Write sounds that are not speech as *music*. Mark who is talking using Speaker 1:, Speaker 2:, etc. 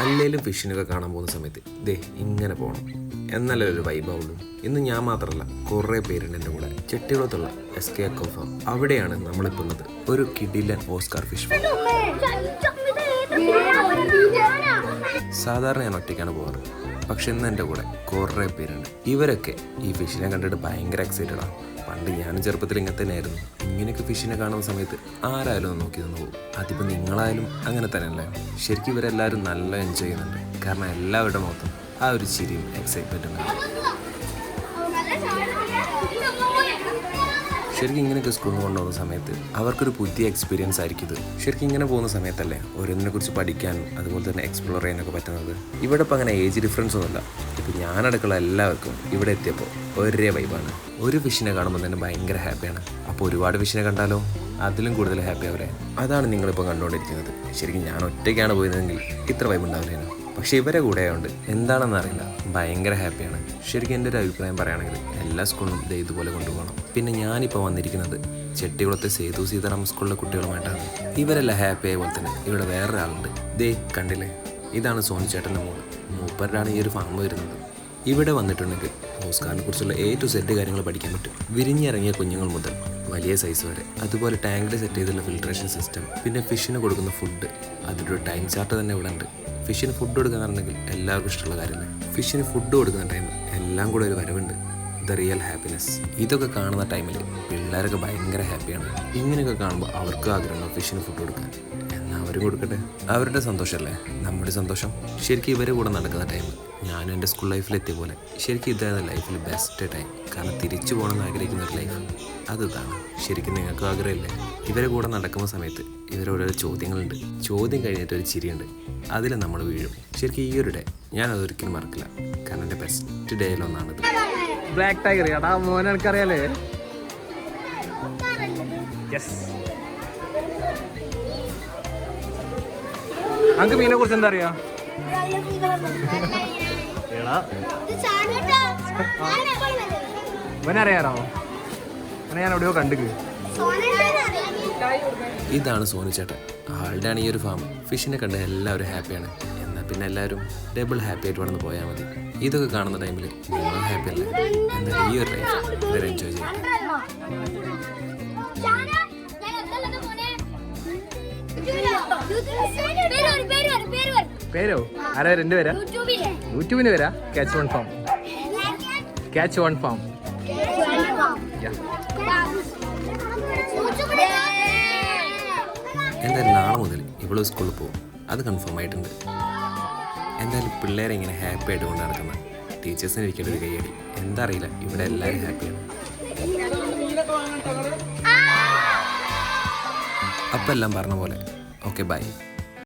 Speaker 1: അല്ലേലും ഫിഷിനൊക്കെ കാണാൻ പോകുന്ന സമയത്ത് ദേ ഇങ്ങനെ പോകണം എന്നല്ലേ ഒരു വൈബാവുള്ളൂ ഇന്ന് ഞാൻ മാത്രമല്ല കുറേ പേരുണ്ട് എന്റെ കൂടെ ചെട്ടികുളത്തുള്ള എസ് കെ അക്കോഫ അവിടെയാണ് നമ്മളിപ്പോൾ ഉള്ളത് ഒരു കിഡിലൻ ഓസ്കാർ ഫിഷ് സാധാരണ ഞാൻ ഒറ്റയ്ക്കാണ് പോകാറ്. പക്ഷെ ഇന്ന് എന്റെ കൂടെ കുറേ പേരുണ്ട്. ഇവരൊക്കെ ഈ ഫിഷിനെ കണ്ടിട്ട് ഭയങ്കര എക്സൈറ്റഡ് ആണ് പണ്ട് ഞാനും ചെറുപ്പത്തിൽ ഇങ്ങനെ തന്നെയായിരുന്നു. ഇങ്ങനെയൊക്കെ ഫിഷിനെ കാണുന്ന സമയത്ത് ആരായാലും ഒന്ന് നോക്കി നിന്ന് പോകും. അതിപ്പോൾ നിങ്ങളായാലും അങ്ങനെ തന്നെയല്ലേ? ശരിക്കും ഇവരെല്ലാവരും നല്ല എൻജോയ് ചെയ്യുന്നുണ്ട്. കാരണം എല്ലാവരുടെ മുഖത്തും ആ ഒരു ചിരിയും എക്സൈറ്റ്മെന്റും ഉണ്ട്. ശരിക്കും ഇങ്ങനെയൊക്കെ സ്കൂളിൽ കൊണ്ടുപോകുന്ന സമയത്ത് അവർക്കൊരു പുതിയ എക്സ്പീരിയൻസ് ആയിരിക്കും ഇത്. ശരിക്കും ഇങ്ങനെ പോകുന്ന സമയത്തല്ലേ ഓരോന്നിനെ കുറിച്ച് പഠിക്കാനും അതുപോലെ തന്നെ എക്സ്പ്ലോർ ചെയ്യാനൊക്കെ പറ്റുന്നത്? ഇവിടെ ഇപ്പം അങ്ങനെ ഏജ് ഡിഫറൻസ് ഒന്നുമില്ല. ഇപ്പം ഞാനടക്കമുള്ള എല്ലാവർക്കും ഇവിടെ എത്തിയപ്പോൾ ഒരേ വൈബാണ് ഒരു ഫിഷിനെ കാണുമ്പോൾ തന്നെ ഭയങ്കര ഹാപ്പിയാണ് അപ്പോൾ ഒരുപാട് ഫിഷിനെ കണ്ടാലോ? അതിലും കൂടുതൽ ഹാപ്പി അവരെ അതാണ് നിങ്ങളിപ്പോൾ കണ്ടുകൊണ്ടിരിക്കുന്നത്. ശരിക്കും ഞാൻ ഒറ്റയ്ക്കാണ് പോയതെങ്കിൽ ഇത്ര വൈബ് ഉണ്ടാവില്ലേനു? പക്ഷെ ഇവരെ കൂടെ ആയതുകൊണ്ട് എന്താണെന്ന് അറിയില്ല. ഭയങ്കര ഹാപ്പിയാണ്. ശരിക്കും എന്റെ ഒരു അഭിപ്രായം പറയുകയാണെങ്കിൽ എല്ലാ സ്കൂളിലും ദേ ഇതുപോലെ കൊണ്ടുപോകണം. പിന്നെ ഞാനിപ്പോൾ വന്നിരിക്കുന്നത് ചെട്ടികുളത്തെ സേതു സീതാറാം സ്കൂളിലെ കുട്ടികളുമായിട്ടാണ്. ഇവരെല്ലാം ഹാപ്പി ആയ പോലെ തന്നെ ഇവിടെ വേറൊരാളുണ്ട്. ദേ കണ്ടില്ലേ? ഇതാണ് സോനു ചേട്ടന്റെ മോൾ. മൂപ്പരാണ് ഈ ഒരു ഫാം വരുന്നത്. ഇവിടെ വന്നിട്ടുണ്ടെങ്കിൽ ഓസ്കാറിനെ കുറിച്ചുള്ള എ ടു കാര്യങ്ങൾ പഠിക്കാൻ പറ്റും. വിരിഞ്ഞിറങ്ങിയ കുഞ്ഞുങ്ങൾ മുതൽ വലിയ സൈസ് വരെ. അതുപോലെ ടാങ്കിൽ സെറ്റ് ചെയ്തുള്ള ഫിൽട്രേഷൻ സിസ്റ്റം പിന്നെ ഫിഷിന് കൊടുക്കുന്ന ഫുഡ് അതിന്റെ ഒരു ടൈം ചാർട്ട് തന്നെ ഇവിടെ ഉണ്ട്. ഫിഷിന് ഫുഡ് കൊടുക്കുന്നുണ്ടെങ്കിൽ എല്ലാവർക്കും ഇഷ്ടമുള്ള കാര്യമല്ലേ ഫിഷിന് ഫുഡ് കൊടുക്കുന്ന ടൈം എല്ലാം കൂടെ ഒരു വരവുണ്ട്. ദ റിയൽ ഹാപ്പിനെസ് ഇതൊക്കെ കാണുന്ന ടൈമിൽ പിള്ളേരൊക്കെ ഭയങ്കര ഹാപ്പിയാണ് ഇങ്ങനെയൊക്കെ കാണുമ്പോൾ അവർക്കും ആഗ്രഹമുണ്ടോ ഫിഷിന് ഫുഡ് കൊടുക്കാൻ. എന്നാൽ അവരും കൊടുക്കട്ടെ? അവരുടെ സന്തോഷമല്ലേ നമ്മുടെ സന്തോഷം. ശരിക്കും ഇവരെ കൂടെ നടക്കുന്ന ടൈം ഞാനും എന്റെ സ്കൂൾ ലൈഫിലെത്തിയ പോലെ. ശരിക്കും ഇതാണ് ലൈഫിൽ ബെസ്റ്റ് ടൈം കാരണം തിരിച്ചു പോകണമെന്ന് ആഗ്രഹിക്കുന്ന ഒരു ലൈഫ് അതിതാണ് ശരിക്കും നിങ്ങൾക്ക് ആഗ്രഹമില്ലേ? ഇവരെ കൂടെ നടക്കുന്ന സമയത്ത് ഇവരോരോ ചോദ്യങ്ങളുണ്ട്. ചോദ്യം കഴിഞ്ഞിട്ട് ഒരു ചിരിയുണ്ട്. അതിൽ നമ്മൾ വീഴും. ശരിക്കും ഈ ഒരു ഡേ ഞാൻ അതൊരിക്കലും മറക്കില്ല. കാരണം എന്റെ ബെസ്റ്റ് ഡേയിലൊന്നാണിത്
Speaker 2: ബ്ലാക്ക് ടൈഗർ എടാ മോനെ എനിക്കറിയാലേ. മീനെ കുറിച്ച് എന്താ അറിയാ? *laughs* ഇവനറിയാറോ ഞാൻ എവിടെയോ കണ്ടിക്ക്
Speaker 1: ഇതാണ് സോനു ചേട്ടൻ. ആളുടെ ആണ് ഈ ഒരു ഫാം ഫിഷിനെ കണ്ട് എല്ലാവരും ഹാപ്പിയാണ്. എന്നാൽ പിന്നെ എല്ലാവരും ഡബിൾ ഹാപ്പി ആയിട്ട് വേണമെന്ന് പോയാൽ മതി. ഇതൊക്കെ കാണുന്ന ടൈമിൽ നിങ്ങളും ഹാപ്പി അല്ലേ? എന്നാൽ ഈ ഒരു ലൈഫ് ഇവരെ എൻജോയ് ചെയ്യട്ടെ
Speaker 2: പേരോ ആരാ എന്റെ പേരാ യൂട്യൂബിന് പേരാ? Catch one farm catch one farm
Speaker 1: എന്തായാലും നാളെ മുതൽ ഇവൾ സ്കൂളിൽ പോകും. അത് കൺഫേം ആയിട്ടുണ്ട്. എന്തായാലും പിള്ളേരെ ഇങ്ങനെ ഹാപ്പി ആയിട്ട് കൊണ്ട് നടക്കുന്ന ടീച്ചേഴ്സിന് ഇരിക്കേണ്ട ഒരു കൈയടി എന്താ അറിയില്ല. ഇവിടെ എല്ലാവരും ഹാപ്പിയാണ് അപ്പം എല്ലാം പറഞ്ഞ പോലെ. Okay bye